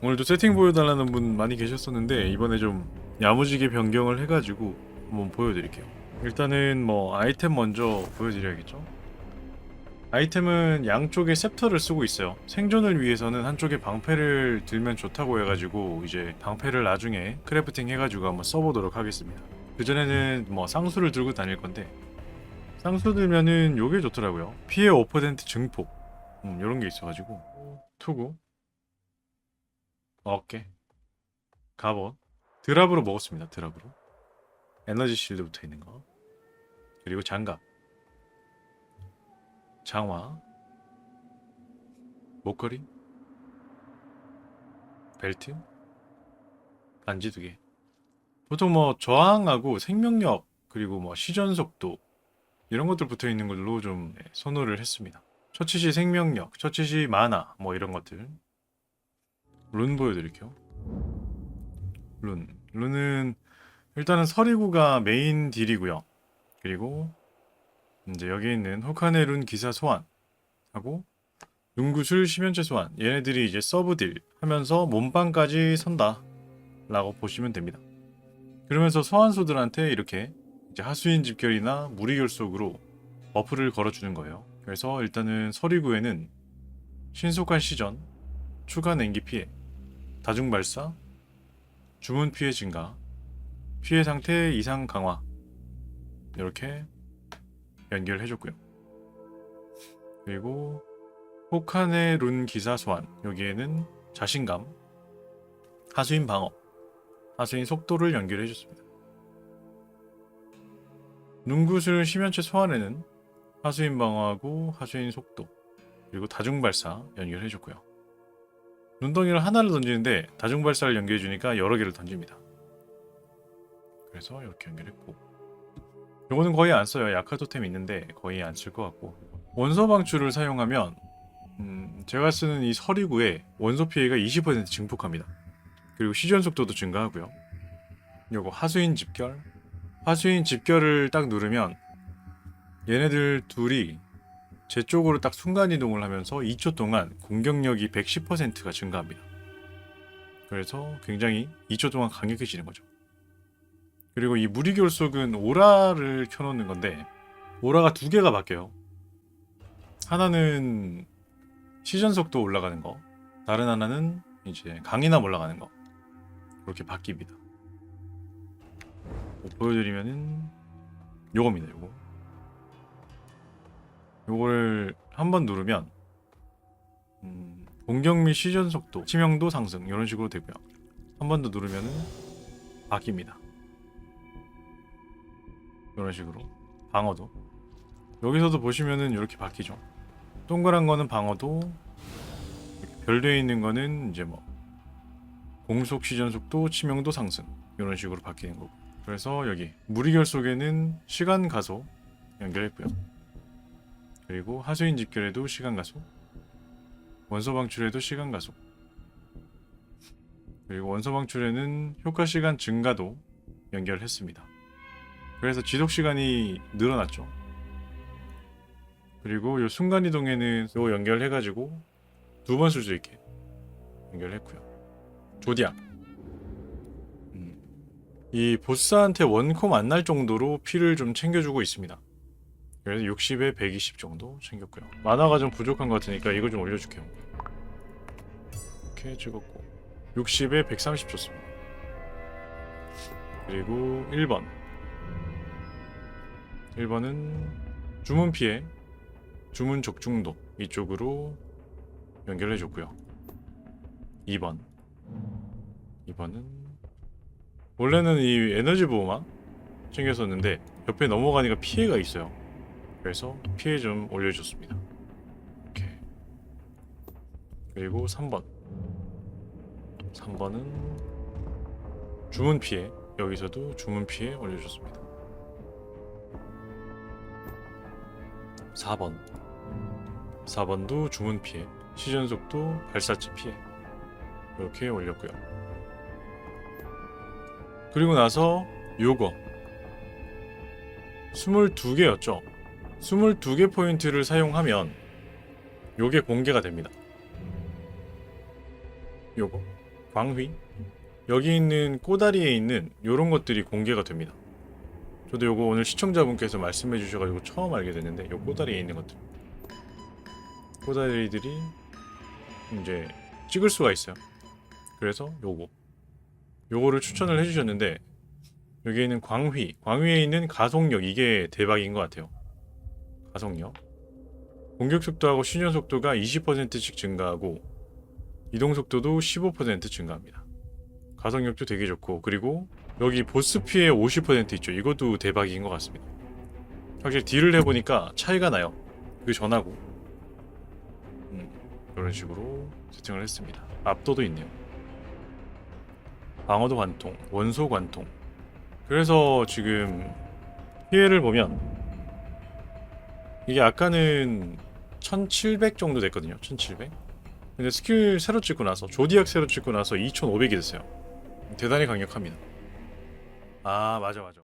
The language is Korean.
오늘도 세팅 보여달라는 분 많이 계셨었는데 이번에 좀 야무지게 변경을 해가지고 한번 보여드릴게요. 일단은 뭐 아이템 먼저 보여드려야겠죠. 아이템은 양쪽에 셉터를 쓰고 있어요. 생존을 위해서는 한쪽에 방패를 들면 좋다고 해가지고 이제 방패를 나중에 크래프팅 해가지고 한번 써보도록 하겠습니다. 그 전에는 뭐 쌍수를 들고 다닐 건데 쌍수 들면은 요게 좋더라고요. 피해 5% 증폭 음, 이런 게 있어가지고 투구 어깨 갑옷 드랍으로 먹었습니다. 드랍으로 에너지 실드 붙어 있는 거 그리고 장갑 장화 목걸이 벨트 반지 두 개. 보통 뭐 저항하고 생명력 그리고 뭐 시전 속도 이런 것들 붙어 있는 걸로 좀 네, 선호를 했습니다. 처치 시 생명력, 처치 시 마나 뭐 이런 것들. 룬 보여드릴게요. 룬. 룬은 일단은 서리구가 메인 딜이고요. 그리고 이제 여기 있는 호카네 룬 기사 소환 하고 눈구슬 심연체 소환 얘네들이 이제 서브 딜 하면서 몸빵까지 선다 라고 보시면 됩니다. 그러면서 소환수들한테 이렇게 이제 하수인 집결이나 무리결속으로 버프를 걸어주는 거예요. 그래서 일단은 서리구에는 신속한 시전, 추가 냉기 피해, 다중 발사, 주문 피해 증가, 피해 상태 이상 강화 이렇게 연결해줬고요. 그리고 혹한의 룬 기사 소환 여기에는 자신감, 하수인 방어, 하수인 속도를 연결해줬습니다. 눈구슬 심연체 소환에는 하수인 방어하고 하수인 속도 그리고 다중 발사 연결해줬고요. 눈덩이를 하나를 던지는데 다중 발사를 연결해주니까 여러 개를 던집니다. 그래서 이렇게 연결했고 요거는 거의 안 써요. 약화 토템 있는데 거의 안 쓸 것 같고 원소 방출을 사용하면 음, 제가 쓰는 이 서리구에 원소 피해가 20% 증폭합니다. 그리고 시전 속도도 증가하고요. 요거 하수인 집결 하수인 집결을 딱 누르면 얘네들 둘이 제 쪽으로 딱 순간 이동을 하면서 2초 동안 공격력이 110%가 증가합니다. 그래서 굉장히 2초 동안 강력해지는 거죠. 그리고 이 무리결속은 오라를 켜놓는 건데 오라가 두 개가 바뀌어요. 하나는 시전 속도 올라가는 거, 다른 하나는 이제 강인함 올라가는 거 이렇게 바뀝니다. 뭐 보여드리면은 요겁니다. 요거. 요거를 한 번 누르면 음, 공격 및 시전 속도, 치명도 상승 이런 식으로 되고요. 한 번 더 누르면은 바뀝니다. 이런 식으로 방어도 여기서도 보시면은 이렇게 바뀌죠. 동그란 거는 방어도 별되어 있는 거는 이제 뭐 공속 시전 속도, 치명도 상승 이런 식으로 바뀌는 거고. 그래서 여기 무리결 속에는 시간 가속 연결했고요. 그리고 하수인 집결에도 시간 가속, 원소 방출에도 시간 가속. 그리고 원소 방출에는 효과 시간 증가도 연결했습니다. 그래서 지속 시간이 늘어났죠. 그리고 이 순간 이동에는 요 연결해가지고 두 번 쓸 수 있게 연결했고요. 조디악. 음. 이 보스한테 원콤 안 날 정도로 피를 좀 챙겨주고 있습니다. 그래서 60에 120 정도 챙겼고요. 만화가 좀 부족한 것 같으니까 이거 좀 올려줄게요. 이렇게 찍었고 60에 130 줬습니다. 그리고 1번 1번은 주문 피해 주문 적중도 이쪽으로 연결해 줬고요. 2번 2번은 원래는 이 에너지 보호막 챙겼었는데 옆에 넘어가니까 피해가 있어요. 그래서 피해 좀 올려줬습니다. 이렇게 그리고 3번 3번은 주문 피해 여기서도 주문 피해 올려줬습니다. 4번 4번도 주문 피해 시전 속도 발사체 피해 이렇게 올렸고요. 그리고 나서 요거 22개였죠. 22개 포인트를 사용하면 요게 공개가 됩니다. 요거 광휘 여기 있는 꼬다리에 있는 요런 것들이 공개가 됩니다. 저도 요거 오늘 시청자분께서 말씀해 주셔가지고 처음 알게 됐는데 요 꼬다리에 있는 것들 꼬다리들이 이제 찍을 수가 있어요. 그래서 요거 요거를 추천을 해주셨는데 여기에 있는 광휘 광휘에 있는 가속력 이게 대박인 것 같아요. 가속력 공격 속도하고 신현 속도가 20%씩 증가하고 이동 속도도 15% 증가합니다. 가속력도 되게 좋고 그리고 여기 보스 피해 50% 있죠. 이것도 대박인 것 같습니다. 확실히 딜을 해보니까 차이가 나요. 그 전하고 음, 이런 식으로 세팅을 했습니다. 압도도 있네요. 방어도 관통, 원소 관통. 그래서 지금 피해를 보면 이게 아까는 1700 정도 됐거든요. 1700. 근데 스킬 새로 찍고 나서 조디악 새로 찍고 나서 2500이 됐어요. 대단히 강력합니다. 아 맞아 맞아.